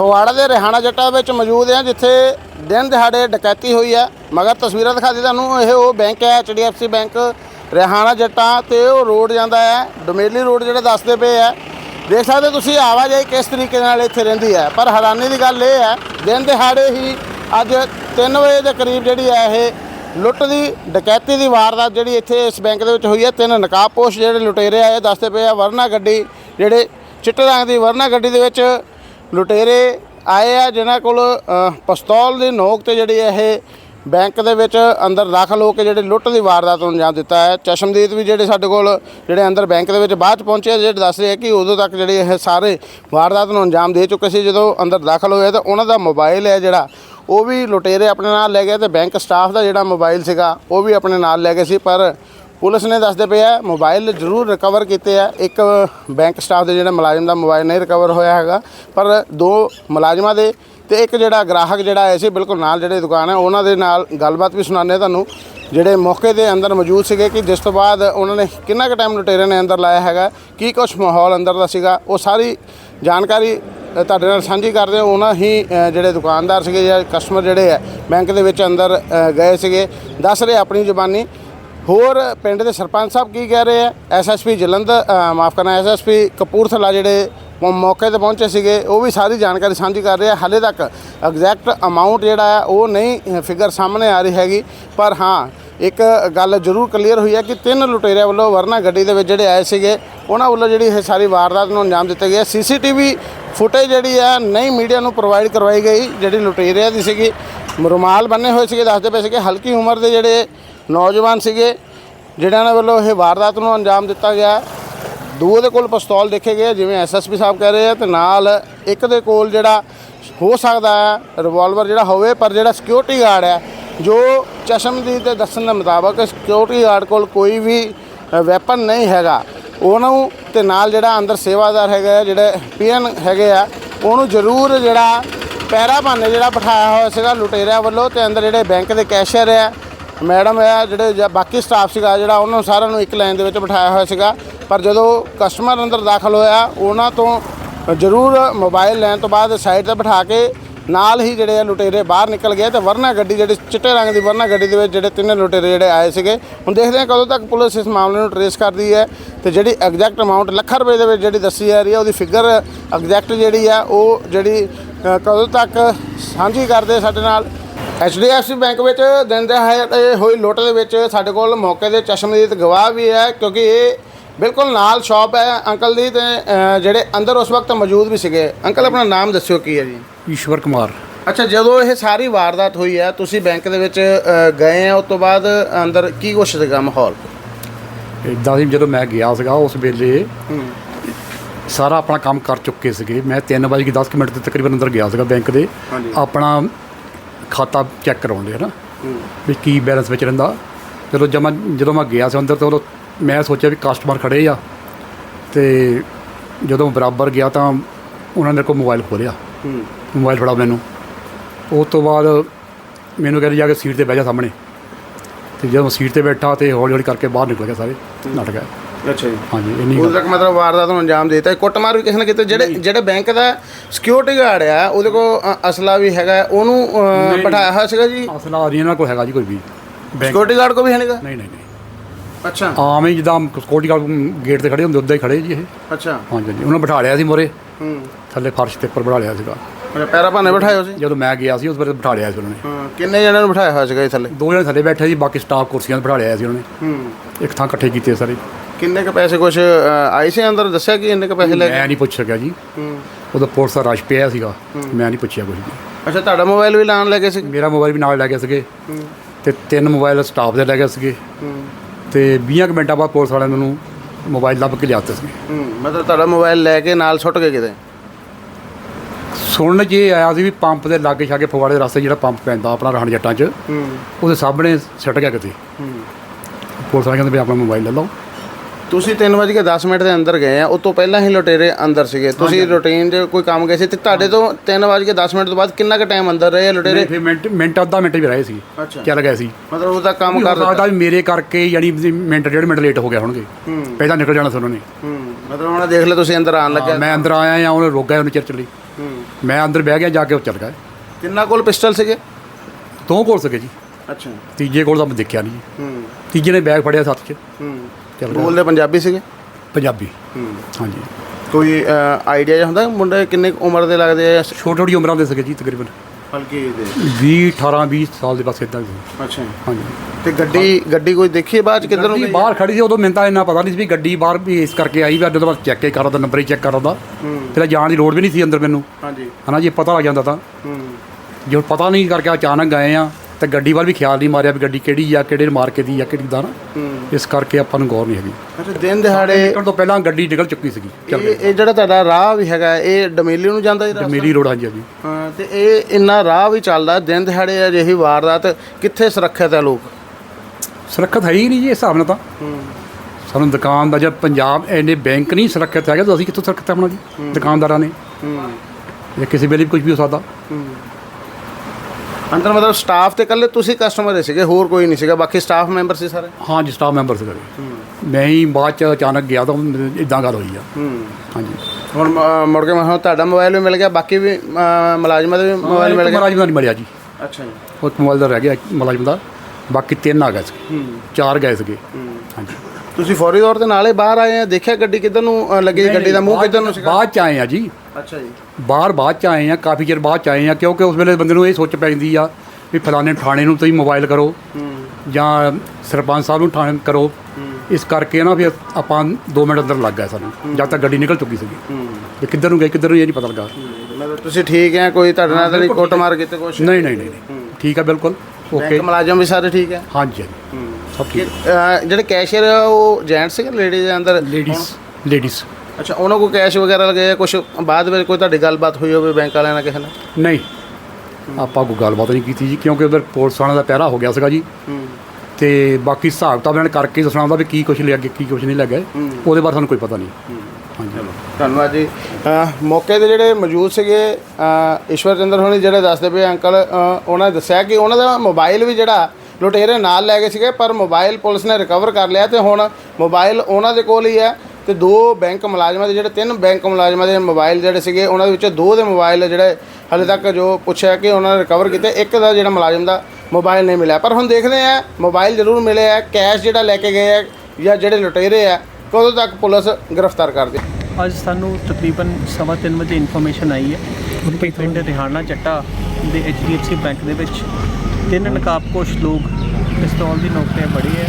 ਫਗਵਾੜਾ ਦੇ ਰਿਹਾਣਾ ਜੱਟਾ ਵਿੱਚ ਮੌਜੂਦ ਹੈ, ਜਿੱਥੇ ਦਿਨ ਦਿਹਾੜੇ ਡਕੈਤੀ ਹੋਈ ਹੈ। ਮਗਰ ਤਸਵੀਰਾਂ ਦਿਖਾ ਦਿੱਤੀ ਤੁਹਾਨੂੰ, ਇਹ ਉਹ ਬੈਂਕ ਹੈ ਐਚਡੀਐਫਸੀ ਬੈਂਕ, ਰਿਹਾਣਾ ਜੱਟਾ ਤੇ ਉਹ ਰੋਡ ਜਾਂਦਾ ਹੈ, ਡੋਮੇਲੀ ਰੋਡ ਜਿਹੜੇ ਦੱਸਦੇ ਪਏ ਹੈ। ਦੇਖ ਸਕਦੇ ਤੁਸੀਂ, ਆਵਾਜਾਈ ਕਿਸ ਤਰੀਕੇ ਨਾਲ ਇੱਥੇ ਰਹਿੰਦੀ ਹੈ। ਪਰ ਹੈਰਾਨੀ ਦੀ ਗੱਲ ਇਹ ਹੈ, ਦਿਨ ਦਿਹਾੜੇ ਹੀ ਅੱਜ 3 ਵਜੇ ਦੇ ਕਰੀਬ ਜਿਹੜੀ ਹੈ, ਇਹ ਲੁੱਟ ਦੀ, ਡਕੈਤੀ ਦੀ ਵਾਰਦਾਤ ਜਿਹੜੀ ਇੱਥੇ ਇਸ ਬੈਂਕ ਦੇ ਵਿੱਚ ਹੋਈ ਹੈ। ਤਿੰਨ ਨਕਾਬਪੋਸ਼ ਜਿਹੜੇ ਲੁਟੇਰੇ ਆਏ ਦੱਸਦੇ ਪਏ ਆ, ਵਰਨਾ ਗੱਡੀ, ਜਿਹੜੇ ਚਿੱਟੇ ਰੰਗ ਦੀ ਵਰਨਾ ਗੱਡੀ ਦੇ ਵਿੱਚ ਲੁਟੇਰੇ ਆਏ ਆ ਜਿਨ੍ਹਾਂ ਕੋਲ ਅ, ਪਿਸਤੌਲ ਦੀ ਨੋਕ ਤੇ ਜਿਹੜੀ ਇਹ ਬੈਂਕ ਦੇ ਵਿੱਚ ਅੰਦਰ ਦਾਖਲ ਹੋ ਕੇ ਜਿਹੜੇ ਲੁੱਟ ਦੀ ਵਾਰਦਾਤ ਨੂੰ ਅੰਜਾਮ ਦਿੱਤਾ ਹੈ। ਚਸ਼ਮਦੀਦ ਵੀ ਜਿਹੜੇ ਸਾਡੇ ਕੋਲ ਜਿਹੜੇ ਅੰਦਰ ਬੈਂਕ ਦੇ ਵਿੱਚ ਬਾਅਦ ਚ ਪਹੁੰਚੇ ਜਿਹੜੇ ਦੱਸ ਰਹੇ ਆ ਕਿ ਉਦੋਂ ਤੱਕ ਜਿਹੜੇ ਇਹ ਸਾਰੇ ਵਾਰਦਾਤ ਨੂੰ ਅੰਜਾਮ ਦੇ ਚੁੱਕੇ ਸੀ। ਜਦੋਂ ਅੰਦਰ ਦਾਖਲ ਹੋਏ ਤਾਂ ਉਹਨਾਂ ਦਾ ਮੋਬਾਈਲ ਹੈ ਜਿਹੜਾ ਉਹ ਵੀ ਲੁਟੇਰੇ ਆਪਣੇ ਨਾਲ ਲੈ ਗਏ ਤੇ ਬੈਂਕ ਸਟਾਫ ਦਾ ਜਿਹੜਾ ਮੋਬਾਈਲ ਸੀਗਾ ਉਹ ਵੀ ਆਪਣੇ ਨਾਲ ਲੈ ਗਏ ਸੀ। ਪਰ ਪੁਲਿਸ ਨੇ ਦੱਸਦੇ ਪਏ ਆ, ਮੋਬਾਈਲ ਜ਼ਰੂਰ ਰਿਕਵਰ ਕੀਤੇ ਆ। ਇੱਕ ਬੈਂਕ ਸਟਾਫ ਦੇ ਜਿਹੜਾ ਮੁਲਾਜ਼ਮ ਦਾ ਮੋਬਾਈਲ ਨਹੀਂ ਰਿਕਵਰ ਹੋਇਆ ਹੈਗਾ, ਪਰ ਦੋ ਮੁਲਾਜ਼ਮਾਂ ਦੇ ਤੇ ਇੱਕ ਜਿਹੜਾ ਗ੍ਰਾਹਕ ਜਿਹੜਾ ਆਇਆ ਸੀ, ਬਿਲਕੁਲ ਨਾਲ ਜਿਹੜੇ ਦੁਕਾਨ ਹੈ ਉਹਨਾਂ ਦੇ ਨਾਲ ਗੱਲਬਾਤ ਵੀ ਸੁਣਾਉਂਦੇ ਤੁਹਾਨੂੰ। ਜਿਹੜੇ ਮੌਕੇ ਦੇ ਅੰਦਰ ਮੌਜੂਦ ਸੀਗੇ ਕਿ ਜਿਸ ਤੋਂ ਬਾਅਦ ਉਹਨਾਂ ਨੇ ਕਿੰਨਾ ਕੁ ਟਾਈਮ ਲੁਟੇਰੇ ਨੇ ਅੰਦਰ ਲਾਇਆ ਹੈਗਾ, ਕੀ ਕੁਛ ਮਾਹੌਲ ਅੰਦਰ ਦਾ ਸੀਗਾ, ਉਹ ਸਾਰੀ ਜਾਣਕਾਰੀ ਤੁਹਾਡੇ ਨਾਲ ਸਾਂਝੀ ਕਰਦੇ ਹਾਂ। ਉਹਨਾਂ ਹੀ ਜਿਹੜੇ ਦੁਕਾਨਦਾਰ ਸੀਗੇ ਜਾਂ ਕਸਟਮਰ ਜਿਹੜੇ ਹੈ ਬੈਂਕ ਦੇ ਵਿੱਚ ਅੰਦਰ ਗਏ ਸੀਗੇ। ਦੱਸ ਰਹੇ ਆਪਣੀ ਜ਼ੁਬਾਨੀ। ਹੋਰ ਪਿੰਡ ਦੇ ਸਰਪੰਚ ਸਾਹਿਬ ਕੀ ਕਹਿ ਰਹੇ ਆ? ਐਸਐਸਪੀ ਜਲੰਧਰ ਮਾਫ ਕਰਨਾ ਐਸਐਸਪੀ ਕਪੂਰਥਲਾ ਜਿਹੜੇ ਮੌਕੇ ਤੇ ਪਹੁੰਚੇ ਸੀਗੇ, ਉਹ ਵੀ ਸਾਰੀ ਜਾਣਕਾਰੀ ਸਾਂਝੀ ਕਰ ਰਹੇ ਆ। ਹਾਲੇ ਤੱਕ ਐਗਜ਼ੈਕਟ ਅਮਾਉਂਟ ਜਿਹੜਾ ਹੈ ਉਹ ਨਹੀਂ ਫਿਗਰ ਸਾਹਮਣੇ ਆ ਰਹੀ ਹੈਗੀ। ਪਰ ਹਾਂ, ਇੱਕ ਗੱਲ ਜ਼ਰੂਰ ਕਲੀਅਰ ਹੋਈ ਹੈ ਕਿ ਤਿੰਨ ਲੁਟੇਰਿਆਂ ਵੱਲੋਂ ਵਰਨਾ ਗੱਡੀ ਦੇ ਵਿੱਚ ਜਿਹੜੇ ਆਏ ਸੀਗੇ, ਉਹਨਾਂ ਵੱਲੋਂ ਜਿਹੜੀ ਇਹ ਸਾਰੀ ਵਾਰਦਾਤ ਨੂੰ ਅੰਜਾਮ ਦਿੱਤਾ ਗਿਆ ਸੀਸੀਟੀਵੀ ਫੁਟੇਜ ਜਿਹੜੀ ਹੈ ਨਹੀਂ ਮੀਡੀਆ ਨੂੰ ਪ੍ਰੋਵਾਈਡ ਕਰਵਾਈ ਗਈ, ਜਿਹੜੀ ਲੁਟੇਰਿਆਂ ਦੀ ਸੀਗੀ। ਰੁਮਾਲ ਬੰਨੇ ਹੋਏ ਸੀਗੇ, ਦੱਸਦੇ ਪਏ ਸੀਗੇ, ਹਲਕੀ ਉਮਰ ਦੇ ਜਿਹੜੇ ਨੌਜਵਾਨ ਸੀਗੇ ਜਿਹੜਿਆਂ ਨੇ ਵੱਲੋਂ ਇਹ ਵਾਰਦਾਤ ਨੂੰ ਅੰਜਾਮ ਦਿੱਤਾ ਗਿਆ। ਦੋ ਦੇ ਕੋਲ ਪਿਸਤੌਲ ਦੇਖੇ ਗਏ ਜਿਵੇਂ ਐਸਐਸਪੀ ਸਾਹਿਬ ਕਹਿ ਰਹੇ ਆ ਤੇ ਨਾਲ ਇੱਕ ਦੇ ਕੋਲ ਜਿਹੜਾ ਹੋ ਸਕਦਾ ਹੈ ਰਿਵਾਲਵਰ ਜਿਹੜਾ ਹੋਵੇ, ਪਰ ਜਿਹੜਾ ਸਿਕਿਉਰਿਟੀ ਗਾਰਡ ਹੈ ਜੋ ਚਸ਼ਮਦੀਦ ਦੇ ਦੱਸਣ ਦੇ ਮੁਤਾਬਕ ਸਿਕਿਉਰਿਟੀ ਗਾਰਡ ਕੋਲ ਕੋਈ ਵੀ ਵੈਪਨ ਨਹੀਂ ਹੈਗਾ। ਉਹਨੂੰ ਤੇ ਨਾਲ ਜਿਹੜਾ ਅੰਦਰ ਸੇਵਾਦਾਰ ਹੈਗਾ ਜਿਹੜੇ ਪੀਐਨ ਹੈਗੇ ਆ, ਉਹਨੂੰ ਜ਼ਰੂਰ ਜਿਹੜਾ ਪੈਰਾ ਭਾਨੇ ਜਿਹੜਾ ਬਿਠਾਇਆ ਹੋਇਆ ਸੀਗਾ ਲੁਟੇਰਿਆਂ ਵੱਲੋਂ ਤੇ ਅੰਦਰ ਜਿਹੜੇ ਬੈਂਕ ਦੇ ਕੈਸ਼ੀਅਰ ਆ ਮੈਡਮ ਆ ਜਿਹੜੇ ਜਾਂ ਬਾਕੀ ਸਟਾਫ ਸੀਗਾ ਜਿਹੜਾ ਉਹਨਾਂ ਨੂੰ ਸਾਰਿਆਂ ਨੂੰ ਇੱਕ ਲਾਈਨ ਦੇ ਵਿੱਚ ਬਿਠਾਇਆ ਹੋਇਆ ਸੀਗਾ। ਪਰ ਜਦੋਂ ਕਸਟਮਰ ਅੰਦਰ ਦਾਖਲ ਹੋਇਆ, ਉਹਨਾਂ ਤੋਂ ਜ਼ਰੂਰ ਮੋਬਾਈਲ ਲੈਣ ਤੋਂ ਬਾਅਦ ਸਾਈਡ ਤੇ ਬਿਠਾ ਕੇ ਨਾਲ ਹੀ ਜਿਹੜੇ ਆ ਲੁਟੇਰੇ ਬਾਹਰ ਨਿਕਲ ਗਏ ਤੇ ਵਰਨਾ ਗੱਡੀ ਜਿਹੜੀ ਚਿੱਟੇ ਰੰਗ ਦੀ ਵਰਨਾ ਗੱਡੀ ਦੇ ਵਿੱਚ ਜਿਹੜੇ ਤਿੰਨੇ ਲੁਟੇਰੇ ਜਿਹੜੇ ਆਏ ਸੀਗੇ, ਹੁਣ ਦੇਖਦੇ ਹਾਂ ਕਦੋਂ ਤੱਕ ਪੁਲਿਸ ਇਸ ਮਾਮਲੇ ਨੂੰ ਟਰੇਸ ਕਰਦੀ ਹੈ ਤੇ ਜਿਹੜੀ ਐਗਜ਼ੈਕਟ ਅਮਾਉਂਟ ਲੱਖਾਂ ਰੁਪਏ ਦੇ ਵਿੱਚ ਜਿਹੜੀ ਦੱਸੀ ਜਾ ਰਹੀ ਹੈ, ਉਹਦੀ ਫਿਗਰ ਐਗਜ਼ੈਕਟ ਜਿਹੜੀ ਆ, ਉਹ ਜਿਹੜੀ ਕਦੋਂ ਤੱਕ ਸਾਂਝੀ ਕਰਦੇ ਸਾਡੇ ਨਾਲ। ਐਚਡੀਐਫਸੀ ਬੈਂਕ ਵਿੱਚ ਦਿਨ ਦਿਹਾੜੇ ਹੋਈ ਲੁੱਟ ਦੇ ਵਿੱਚ ਸਾਡੇ ਕੋਲ ਮੌਕੇ ਦੇ ਚਸ਼ਮਦੀਦ ਗਵਾਹ ਵੀ ਹੈ ਕਿਉਂਕਿ ਇਹ ਬਿਲਕੁਲ ਨਾਲ ਸ਼ਾਪ ਹੈ। ਅੰਕਲ ਦੀ ਤੇ ਜਿਹੜੇ ਅੰਦਰ ਉਸ ਵਕਤ ਮੌਜੂਦ ਵੀ ਸੀਗੇ। ਅੰਕਲ ਆਪਣਾ ਨਾਮ ਦੱਸਿਓ ਕੀ ਹੈ ਜੀ? ਈਸ਼ਵਰ ਕੁਮਾਰ। ਅੱਛਾ ਜਦੋਂ ਇਹ ਸਾਰੀ ਵਾਰਦਾਤ ਹੋਈ ਹੈ ਤੁਸੀਂ ਬੈਂਕ ਦੇ ਵਿੱਚ ਗਏ ਆ ਉਸ ਤੋਂ ਬਾਅਦ ਅੰਦਰ ਕੀ ਕੁਛ ਸੀਗਾ ਮਾਹੌਲ? ਇਦਾਂ ਸੀ ਜਦੋਂ ਮੈਂ ਗਿਆ ਸੀਗਾ ਉਸ ਵੇਲੇ ਸਾਰਾ ਆਪਣਾ ਕੰਮ ਕਰ ਚੁੱਕੇ ਸੀਗੇ। ਮੈਂ 3 ਵਜੇ ਕੇ 10 ਮਿੰਟ ਤੇ ਤਕਰੀਬਨ ਅੰਦਰ ਗਿਆ ਸੀਗਾ ਬੈਂਕ ਦੇ। ਆਪਣਾ ਖਾਤਾ ਚੈੱਕ ਕਰਾਉਣ ਲਈ ਹਨਾ ਵੀ ਕੀ ਬੈਲੈਂਸ ਵਿੱਚ ਰਹਿੰਦਾ। ਜਦੋਂ ਜਮਾ ਜਦੋਂ ਮੈਂ ਗਿਆ ਸੀ ਅੰਦਰ ਤਾਂ ਉਦੋਂ ਮੈਂ ਸੋਚਿਆ ਵੀ ਕਸਟਮਰ ਖੜੇ ਆ ਤੇ ਜਦੋਂ ਬਰਾਬਰ ਗਿਆ ਤਾਂ ਉਹਨਾਂ ਨੇ ਕੋਲ ਮੋਬਾਈਲ ਖੋਲਿਆ ਹੂੰ ਮੋਬਾਈਲ ਫੜਾ ਮੈਨੂੰ। ਉਸ ਤੋਂ ਬਾਅਦ ਮੈਨੂੰ ਕਹਿੰਦੇ ਜਾ ਕੇ ਸੀਟ ਤੇ ਬਹਿ ਜਾ ਸਾਹਮਣੇ। ਤੇ ਜਦੋਂ ਸੀਟ ਤੇ ਬੈਠਾ ਤੇ ਹੌਲੀ ਹੌਲੀ ਕਰਕੇ ਬਾਹਰ ਨਿਕਲ ਗਿਆ ਸਾਰੇ ਨੱਟ ਗਏ ਅੱਛਾ ਜੀ। ਹਾਂਜੀ ਇੰਨੀ ਉਦੋਂ ਗੱਲ ਤੱਕ ਮਤਲਬ ਵਾਰਦਾਤ ਨੂੰ ਅੰਜਾਮ ਦੇ ਦਿੱਤਾ। ਕੁੱਟਮਾਰ ਵੀ ਕਿਸੇ ਨੇ ਕੀਤਾ ਜਿਹੜੇ ਜਿਹੜੇ ਬੈਂਕ ਦਾ ਸਿਕਿਉਰਿਟੀ ਗਾਰਡ ਆ ਉਹਦੇ ਕੋਲ ਅ, ਅਸਲਾ ਵੀ ਹੈਗਾ। ਉਹਨੂੰ ਅ, ਬਿਠਾਇਆ ਹੋਇਆ ਸੀਗਾ ਜੀ? ਅਸਲਾ ਨਹੀਂ ਇਹਨਾਂ ਕੋਲ ਹੈਗਾ ਜੀ ਕੋਈ ਵੀ। ਬੈਂਕ ਸਿਕਿਉਰਿਟੀ ਗਾਰਡ ਕੋ ਵੀ ਹੈ ਨਹੀਂਗਾ ਨਹੀਂ ਨਹੀਂ ਨਹੀਂ। ਅੱਛਾ। ਆਮ ਹੀ ਜਿੱਦਾਂ ਸਕਿਉਰਟੀ ਗਾਰਡ ਗੇਟ ਤੇ ਖੜੇ ਹੁੰਦੇ ਉੱਦਾਂ ਹੀ ਖੜੇ ਜੀ ਇਹ। ਅੱਛਾ। ਹਾਂਜੀ ਹਾਂਜੀ। ਉਹਨਾਂ ਬਿਠਾ ਲਿਆ ਸੀ ਮੋਰੇ। ਹੂੰ। ਥੱਲੇ ਫਰਸ਼ ਤੇ ਉੱਪਰ ਬਿਠਾ ਲਿਆ ਸੀਗਾ। ਅੱਛਾ ਪੈਰਾ ਭਾਨੇ ਬਿਠਾਏ ਹੋ ਸੀ? ਜਦੋਂ ਮੈਂ ਗਿਆ ਸੀ ਉਸ ਵੇਲੇ ਬਿਠਾ ਲਿਆ ਸੀ ਉਹਨਾਂ। ਨੇ ਹਾਂ ਕਿੰਨੇ ਜਣਿਆਂ ਨੂੰ ਬਿਠਾਇਆ ਹੋਇਆ ਸੀਗਾ ਇਹ ਥੱਲੇ? ਦੋ ਜਣੇ ਥੱਲੇ ਬੈਠੇ ਸੀ ਬਾਕੀ ਸਟਾਫ ਕੁਰਸੀਆਂ ਤੇ ਬਿਠਾ ਲਿਆ ਸੀ ਉਹਨਾਂ। ਨੇ ਹੂੰ। ਇੱਕ ਥਾਂ ਇਕੱਠੇ ਕੀਤੇ ਸਾਰੇ। ਕਿੰਨੇ ਕ ਪੈਸੇ ਕੁਛ ਆਏ ਸੀ ਅੰਦਰ? ਦੱਸਿਆ ਕਿ ਇੰਨੇ ਕ ਪੈਸੇ ਲੈ ਮੈਂ ਨਹੀਂ ਪੁੱਛ ਸਕਿਆ ਜੀ। ਹੂੰ। ਉਦੋਂ ਪੁਲਿਸ ਦਾ ਰਸ਼ ਪਿਆ ਸੀਗਾ। ਮੈਂ ਨਹੀਂ ਪੁੱਛਿਆ ਕੁਝ ਵੀ। ਅੱਛਾ ਤੁਹਾਡਾ ਮੋਬਾਈਲ ਵੀ ਲਾਣ ਲੈ ਗਏ ਸੀ? ਮੇਰਾ ਮੋਬਾਈਲ ਵੀ ਨਾਲ ਲੈ ਗਏ ਸੀਗੇ। ਤੇ ਤਿੰਨ ਮੋਬਾਈਲ ਸਟਾਫ ਦੇ ਲੈ ਗਏ ਸੀਗੇ। ਤੇ 20 ਕੁ ਮਿੰਟਾਂ ਬਾਅਦ ਪੁਲਿਸ ਵਾਲਿਆਂ ਨੇ ਮੋਬਾਈਲ ਲੱਭ ਕੇ ਲਿਆਤੇ ਹੂੰ। ਮਤਲਬ ਤੁਹਾਡਾ ਮੋਬਾਈਲ ਲੈ ਕੇ ਨਾਲ ਸੁੱਟ ਗਏ ਕਿਤੇ? ਸੁਣਨ ਇਹ ਆਇਆ ਸੀ ਵੀ ਪੰਪ ਦੇ ਲਾਗੇ ਛਾਗੇ ਫਗਵਾੜੇ ਦੇ ਰਸਤੇ ਜਿਹੜਾ ਪੰਪ ਪੈਂਦਾ ਆਪਣਾ ਰਹਿਣ ਜੱਟਾਂ 'ਚ ਹੂੰ। ਉਹਦੇ ਸਾਹਮਣੇ ਸਿੱਟ ਗਿਆ ਕਿਤੇ। ਪੁਲਿਸ ਵਾਲੇ ਕਹਿੰਦੇ ਵੀ ਆਪਣਾ ਮੋਬਾਈਲ ਲੈ ਲਓ। ਤੁਸੀਂ 3:10 ਮਿੰਟ ਦੇ ਅੰਦਰ ਗਏ ਆ ਉਸ ਤੋਂ ਪਹਿਲਾਂ ਹੀ ਲੁਟੇਰੇ ਅੰਦਰ ਸੀਗੇ। ਤੁਸੀਂ ਰੂਟੀਨ 'ਚ ਕੋਈ ਕੰਮ ਗਏ ਸੀ? ਤੇ ਤੁਹਾਡੇ ਤੋਂ 3:10 ਮਿੰਟ ਤੋਂ ਬਾਅਦ ਕਿੰਨਾ ਕੁ ਟਾਈਮ ਅੰਦਰ ਰਹੇ ਆ ਲੁਟੇਰੇ? ਫਿਰ ਮਿੰਟ ਮਿੰਟ ਅੱਧਾ ਮਿੰਟ ਵੀ ਰਹੇ ਸੀ। ਅੱਛਾ। ਚੱਲ ਗਏ ਸੀ। ਮਤਲਬ ਉਹਦਾ ਕੰਮ ਕਰ ਦਿੱਤਾ। ਵੀ ਮੇਰੇ ਕਰਕੇ ਯਾਨੀ ਮਿੰਟ ਡੇਢ ਮਿੰਟ ਲੇਟ ਹੋ ਗਿਆ ਹੋਣਗੇ। ਪਹਿਲਾਂ ਨਿਕਲ ਜਾਣਾ ਸੀ ਉਹਨਾਂ ਨੇ। ਹੂੰ। ਮਤਲਬ ਹੁਣ ਦੇਖ ਲਓ ਤੁਸੀਂ ਅੰਦਰ ਆਉਣ ਲੱਗੇ ਮੈਂ ਅੰਦਰ ਆਇਆ ਆ ਉਹਨੇ ਰੋਕ ਗਿਆ ਉਹਨੇ ਚਿਰ ਚੱਲੀ। ਮੈਂ ਅੰਦਰ ਬਹਿ ਗਿਆ ਜਾ ਕੇ ਉਹ ਚੱਲ ਗਿਆ ਕਿੰਨਾ ਕੋਲ ਪਿਸਟਲ ਸੀਗੇ? ਦੋ ਕੋਲ ਸਕੇ ਜੀ। ਅੱਛਾ। ਤੀਜੇ ਕੋਲ ਤਾਂ ਮੈਂ ਦੇਖਿਆ ਨਹੀਂ। ਜੀ ਹੂੰ। ਤੀਜੇ ਨੇ ਬੈਗ ਫੜਿਆ ਸੱਤ 'ਚ। ਹੂੰ। ਚੱਲ ਰਿਹਾ ਬੋਲਦੇ ਪੰਜਾਬੀ ਸੀਗੇ? ਪੰਜਾਬੀ। ਹਾਂਜੀ। ਕੋਈ ਆਈਡੀਆ ਜਿਹਾ ਹੁੰਦਾ ਮੁੰਡੇ ਕਿੰਨੇ ਕੁ ਉਮਰ ਦੇ ਲੱਗਦੇ ਆ? ਛੋਟੀ ਛੋਟੀ ਉਮਰਾਂ ਦੇ ਸੀਗੇ ਜੀ ਤਕਰੀਬਨ। ਹਲਕੀ ਦੇ। 20 18 20 ਸਾਲ ਦੇ ਬਸ ਇਦਾਂ ਸੀ ਅੱਛਾ। ਹਾਂਜੀ। ਤੇ ਗੱਡੀ ਗੱਡੀ ਕੋਈ ਦੇਖੀ ਬਾਅਦ ਚ ਕਿੱਧਰ ਨੂੰ ਗੱਡੀ ਗਈ? ਬਾਹਰ ਖੜੀ ਸੀ ਉਦੋਂ ਮੈਨੂੰ ਤਾਂ ਇੰਨਾ ਪਤਾ ਨਹੀਂ ਸੀ ਵੀ ਗੱਡੀ ਬਾਹਰ ਵੀ ਇਸ ਕਰਕੇ ਆਈ ਵੀ ਜਦੋਂ ਮੈਂ ਚੈੱਕ ਹੀ ਕਰਦਾ ਨੰਬਰ ਹੀ ਚੈੱਕ ਕਰਦਾ ਫਿਰ ਜਾਣ ਦੀ ਲੋੜ ਵੀ ਨਹੀਂ ਸੀ ਅੰਦਰ ਮੈਨੂੰ। ਹਾਂਜੀ। ਹਨਾ ਜੇ ਪਤਾ ਲੱਗ ਜਾਂਦਾ ਤਾਂ। ਹੂੰ। ਜੇ ਪਤਾ ਨਹੀਂ ਕਰਕੇ ਅਚਾਨਕ ਗਏ ਆ ਤੇ ਗੱਡੀ ਵੱਲ ਵੀ ਖਿਆਲ ਨਹੀਂ ਮਾਰਿਆ ਵੀ ਗੱਡੀ ਕਿਹੜੀ ਆ ਕਿਹੜੇ ਮਾਰਕੇ ਦੀ ਆ ਕਿਹੜੀ ਦਾ ਨਾ। ਇਸ ਕਰਕੇ ਆਪਾਂ ਨੂੰ ਗੌਰ ਨਹੀਂ ਹੈਗੀ। ਅੱਛਾ ਦਿਨ ਦਿਹਾੜੇ ਨਿਕਲਣ ਤੋਂ ਪਹਿਲਾਂ ਗੱਡੀ ਨਿਕਲ ਚੁੱਕੀ ਸੀਗੀ ਚੱਲ ਇਹ ਇਹ ਜਿਹੜਾ ਤੁਹਾਡਾ ਰਾਹ ਵੀ ਹੈਗਾ ਇਹ ਡਮੇਲੀ ਨੂੰ ਜਾਂਦਾ ਰਸਤਾ ਮੇਰੀ ਰੋਡ ਹਾਂਜੀ ਹਾਂਜੀ। ਹਾਂ ਤੇ ਇਹ ਇੰਨਾ ਰਾਹ ਵੀ ਚੱਲਦਾ ਦਿਨ ਦਿਹਾੜੇ ਅਜਿਹੀ ਵਾਰਦਾਤ ਕਿੱਥੇ ਸੁਰੱਖਿਅਤ ਹੈ ਲੋਕ? ਸੁਰੱਖਿਅਤ ਹੈ ਹੀ ਨਹੀਂ ਜੀ ਇਸ ਹਿਸਾਬ ਨਾਲ ਤਾਂ। ਸਾਨੂੰ ਦੁਕਾਨ ਦਾ ਜਦ ਪੰਜਾਬ ਐਨੇ ਬੈਂਕ ਨਹੀਂ ਸੁਰੱਖਿਅਤ ਹੈਗਾ ਤਾਂ ਅਸੀਂ ਕਿੱਥੋਂ ਸੁਰੱਖਿਅਤ ਹੋਣਾ ਜੀ ਦੁਕਾਨਦਾਰਾਂ ਨੇ? ਇਹ ਕਿਸੇ ਵੇਲੇ ਵੀ ਕੁਝ ਵੀ ਹੋ ਸਕਦਾ। ਅੰਦਰ ਮਤਲਬ ਸਟਾਫ ਤੇ ਇਕੱਲੇ ਤੁਸੀਂ ਕਸਟਮਰ ਹੀ ਸੀਗੇ ਹੋਰ ਕੋਈ ਨਹੀਂ ਸੀਗਾ ਬਾਕੀ ਸਟਾਫ ਮੈਂਬਰ ਸੀ ਸਾਰੇ? ਹਾਂ ਜੀ ਸਟਾਫ ਮੈਂਬਰ ਸੀਗੇ ਮੈਂ ਹੀ ਬਾਅਦ ਚ ਅਚਾਨਕ ਗਿਆ ਤਾਂ ਇਦਾਂ ਗੱਲ ਹੋਈ ਆ। ਹੂੰ। ਹਾਂਜੀ। ਹੁਣ ਮ- ਮੁੜ ਕੇ ਮੈਂ ਤੁਹਾਡਾ ਮੋਬਾਈਲ ਵੀ ਮਿਲ ਗਿਆ ਬਾਕੀ ਵੀ ਅ, ਮੁਲਾਜ਼ਮਾਂ ਦੇ ਵੀ ਮੋਬਾਈਲ ਮਿਲ ਗਿਆ? ਮੁਲਾਜ਼ਮ ਦਾ ਨਹੀਂ ਮਿਲਿਆ ਜੀ। ਅੱਛਾ ਜੀ। ਉਹ ਇੱਕ ਮੋਬਾਈਲ ਦਾ ਰਹਿ ਗਿਆ ਮੁਲਾਜ਼ਮ ਦਾ ਬਾਕੀ ਤਿੰਨ ਆ ਗਏ ਸੀ। ਚਾਰ ਗਏ ਸੀਗੇ। ਹਾਂਜੀ। ਤੁਸੀਂ ਫੌਰੀ ਤੌਰ ਤੇ ਨਾਲੇ ਬਾਹਰ ਆਏ ਆ ਦੇਖਿਆ ਗੱਡੀ ਕਿੱਧਰ ਨੂੰ ਅ, ਲੱਗੀ ਗੱਡੀ ਦਾ ਮੂੰਹ ਕਿੱਧਰ ਨੂੰ ਸੀਗਾ? ਬਾਅਦ ਚ ਆਏ ਆ ਜੀ। ਅੱਛਾ ਜੀ। ਬਾਹਰ ਬਾਅਦ ਚ ਆਏ ਆ ਕਾਫੀ ਚਿਰ ਬਾਅਦ ਚ ਆਏ ਆ ਕਿਉਂਕਿ ਉਸ ਵੇਲੇ ਬੰਦੇ ਨੂੰ ਇਹ ਸੋਚ ਪੈ ਜਾਂਦੀ ਆ ਵੀ ਫਲਾਣੇ ਥਾਣੇ ਨੂੰ ਤੁਸੀਂ ਮੋਬਾਈਲ ਕਰੋ ਹੂੰ। ਜਾਂ ਸਰਪੰਚ ਸਾਹਿਬ ਨੂੰ ਥਾਣੇ ਕਰੋ। ਹੂੰ। ਇਸ ਕਰਕੇ ਨਾ ਫਿਰ ਆਪਾਂ 2 ਮਿੰਟ ਅੰਦਰ ਲੱਗ ਗਏ ਸਾਨੂੰ ਜਦ ਤੱਕ ਗੱਡੀ ਨਿਕਲ ਚੁੱਕੀ ਸੀਗੀ। ਹੂੰ। ਵੀ ਕਿੱਧਰ ਨੂੰ ਗਏ ਕਿੱਧਰ ਨੂੰ ਇਹ ਨਹੀਂ ਪਤਾ ਲੱਗਾ। ਮਤਲਬ ਤੁਸੀਂ ਠੀਕ ਹੈ ਕੋਈ ਤੁਹਾਡੇ ਨਾਲ ਤਾਂ ਨਹੀਂ ਕੁੱਟ ਮਾਰ ਕੀਤੇ ਕੁਛ? ਨਹੀਂ ਨਹੀਂ ਨਹੀਂ। ਠੀਕ ਆ ਬਿਲਕੁਲ। ਓਕੇ ਬੈਂਕ ਮੁਲਾਜ਼ਮ ਵੀ ਸਾਰੇ ਠੀਕ ਹੈ ਹਾਂਜੀ ਹੂੰ। ਸਭ ਠੀਕ ਜਿਹੜੇ ਕੈਸ਼ੀਅਰ ਉਹ ਜੈਂਟਸ ਸੀਗੇ ਲੇਡੀਜ਼ ਦੇ ਅੰਦਰ? ਲੇਡੀਜ਼ ਲੇਡੀਜ਼ ਅੱਛਾ ਉਹਨਾਂ ਕੋਲ ਕੈਸ਼ ਵਗੈਰਾ ਲਗੇ ਕੁਝ ਬਾਅਦ ਵਿੱਚ ਕੋਈ ਤੁਹਾਡੀ ਗੱਲਬਾਤ ਹੋਈ ਹੋਵੇ ਬੈਂਕ ਵਾਲਿਆਂ ਨਾਲ ਕਿਸੇ ਨਾਲ? ਨਹੀਂ। ਆਪਾਂ ਕੋਈ ਗੱਲਬਾਤ ਨਹੀਂ ਕੀਤੀ ਜੀ ਕਿਉਂਕਿ ਉਧਰ ਪੁਲਿਸ ਵਾਲਿਆਂ ਦਾ ਪਹਿਰਾ ਹੋ ਗਿਆ ਸੀਗਾ ਜੀ। ਤੇ ਬਾਕੀ ਹਿਸਾਬ ਕਿਤਾਬ ਇਹਨਾਂ ਨੇ ਕਰਕੇ ਦੱਸਣਾ ਹੁੰਦਾ ਵੀ ਕੀ ਕੁਝ ਲਿਆ ਅੱਗੇ ਕੀ ਕੁਝ ਨਹੀਂ ਲੱਗਾ। ਉਹਦੇ ਬਾਰੇ ਸਾਨੂੰ ਕੋਈ ਪਤਾ ਨਹੀਂ। ਹਾਂਜੀ। ਧੰਨਵਾਦ ਜੀ। ਮੌਕੇ ਤੇ ਜਿਹੜੇ ਮੌਜੂਦ ਸੀਗੇ ਈਸ਼ਵਰ ਚੰਦਰ ਹੋਣੀ ਜਿਹੜੇ ਦੱਸਦੇ ਪਏ ਅੰਕਲ ਉਹਨਾਂ ਨੇ ਦੱਸਿਆ ਕਿ ਉਹਨਾਂ ਦਾ ਮੋਬਾਈਲ ਵੀ ਜਿਹੜਾ ਲੁਟੇਰੇ ਨਾਲ ਲੈ ਗਏ ਸੀਗੇ ਪਰ ਮੋਬਾਈਲ ਪੁਲਿਸ ਨੇ ਰਿਕਵਰ ਕਰ ਲਿਆ ਤੇ ਹੁਣ ਮੋਬਾਈਲ ਉਹਨਾਂ ਦੇ ਕੋਲ ਹੀ ਹੈ। ਤੇ ਦੋ ਬੈਂਕ ਮੁਲਾਜ਼ਮਾਂ ਦੇ ਜਿਹੜੇ ਤਿੰਨ ਬੈਂਕ ਮੁਲਾਜ਼ਮਾਂ ਦੇ ਮੋਬਾਈਲ ਜਿਹੜੇ ਸੀਗੇ ਉਹਨਾਂ ਦੇ ਵਿੱਚੋਂ ਦੋ ਦੇ ਮੋਬਾਈਲ ਜਿਹੜੇ ਹਾਲੇ ਤੱਕ ਜੋ ਪੁੱਛਿਆ ਕਿ ਉਹਨਾਂ ਨੇ ਰਿਕਵਰ ਕੀਤੇ ਇੱਕ ਦਾ ਜਿਹੜਾ ਮੁਲਾਜ਼ਮ ਦਾ ਮੋਬਾਈਲ ਨਹੀਂ ਮਿਲਿਆ। ਪਰ ਹੁਣ ਦੇਖਦੇ ਆ ਮੋਬਾਈਲ ਜ਼ਰੂਰ ਮਿਲੇ ਆ ਕੈਸ਼ ਜਿਹੜਾ ਲੈ ਕੇ ਗਏ ਆ ਜਾਂ ਜਿਹੜੇ ਲੁਟੇਰੇ ਆ ਕਦੋਂ ਤੱਕ ਪੁਲਿਸ ਗ੍ਰਿਫਤਾਰ ਕਰਦੀ ਅੱਜ ਸਾਨੂੰ ਤਕਰੀਬਨ ਸਵਾ ਤਿੰਨ ਵਜੇ ਇਨਫੋਰਮੇਸ਼ਨ ਆਈ ਹੈ। ਪਿੰਡ ਰਿਹਾਨਾ ਚੱਟਾ ਦੇ HDFC ਬੈਂਕ ਦੇ ਵਿੱਚ ਤਿੰਨ ਨਕਾਬਪੋਸ਼ ਲੋਕ ਪਿਸਤੌਲ ਦੀ ਨੋਕ ਤੇ ਬੜੇ ਹੈ।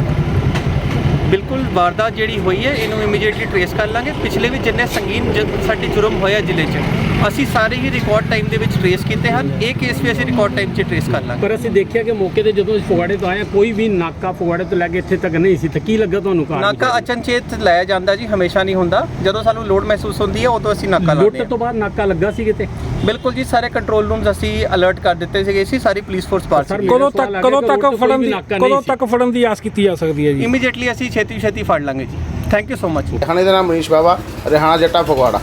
ਬਿਲਕੁਲ ਵਾਰਦਾਤ ਜਿਹੜੀ ਹੋਈ ਹੈ ਇਹਨੂੰ ਇਮੀਡੀਏਟਲੀ ਟ੍ਰੇਸ ਕਰ ਲਾਂਗੇ। ਪਿਛਲੇ ਵੀ ਜਿੰਨੇ ਸੰਗੀਨ ਸਾਡੇ ਜੁਰਮ ਹੋਇਆ ਜ਼ਿਲ੍ਹੇ 'ਚ ਅਸੀਂ ਸਾਰੇ ਹੀ ਰਿਕਾਰਡ ਟਾਈਮ ਦੇ ਵਿੱਚ ਟ੍ਰੇਸ ਕੀਤੇ ਹਨ। ਇਹ ਕੇਸ ਵੀ ਅਸੀਂ ਰਿਕਾਰਡ ਟਾਈਮ 'ਚ ਟ੍ਰੇਸ ਕਰ ਲਾਂਗੇ। ਪਰ ਅਸੀਂ ਦੇਖਿਆ ਕਿ ਮੌਕੇ ਤੇ ਜਦੋਂ ਅਸੀਂ ਫਗਵਾੜੇ ਤੋਂ ਆਏ ਕੋਈ ਵੀ ਨਾਕਾ ਫਗਵਾੜੇ ਤੋਂ ਲੈ ਕੇ ਇੱਥੇ ਤੱਕ ਨਹੀਂ ਸੀ। ਤਾਂ ਕੀ ਲੱਗਾ ਤੁਹਾਨੂੰ ਕਾਰ ਨਾਕਾ ਅਚਨਚੇਤ ਲਾਇਆ ਜਾਂਦਾ ਜੀ ਹਮੇਸ਼ਾ ਨਹੀਂ ਹੁੰਦਾ। ਜਦੋਂ ਸਾਨੂੰ ਲੋਡ ਮਹਿਸੂਸ ਹੁੰਦੀ ਹੈ ਉਦੋਂ ਅਸੀਂ ਨਾਕਾ ਲਾਉਂਦੇ ਲੁੱਟ ਹਾਂ। ਤੋਂ ਬਾਅਦ ਨਾਕਾ ਲੱਗਾ ਸੀ ਕਿਤੇ? ਬਿਲਕੁਲ ਜੀ ਸਾਰੇ ਕੰਟਰੋਲ ਰੂਮਸ ਅਸੀਂ ਅਲਰਟ ਕਰ ਦਿੱਤੇ ਸੀਗੇ ਸੀ ਸਾਰੀ ਪੁਲਿਸ ਫੋਰਸ ਪਾਸ ਕਦੋਂ ਤੱਕ ਕਦੋਂ ਤੱਕ ਫੜਨ ਦੀ ਕਦੋਂ। ਤੱਕ ਫੜਨ ਦੀ ਆਸ ਕੀਤੀ ਜਾ ਸਕਦੀ ਹੈ ਜੀ? ਇਮੀਡੀਏਟਲੀ ਅਸੀਂ ਛੇਤੀ ਛੇਤੀ ਫੜ ਲਾਂਗੇ ਜੀ। ਥੈਂਕ ਯੂ ਸੋ ਮਚ ਥਾਣੇ ਦਾ ਨਾਮ ਮਨੀਸ਼ ਬਾਵਾ ਰਿਹਾਨਾ ਜੱਟਾ ਫਗਵਾੜਾ।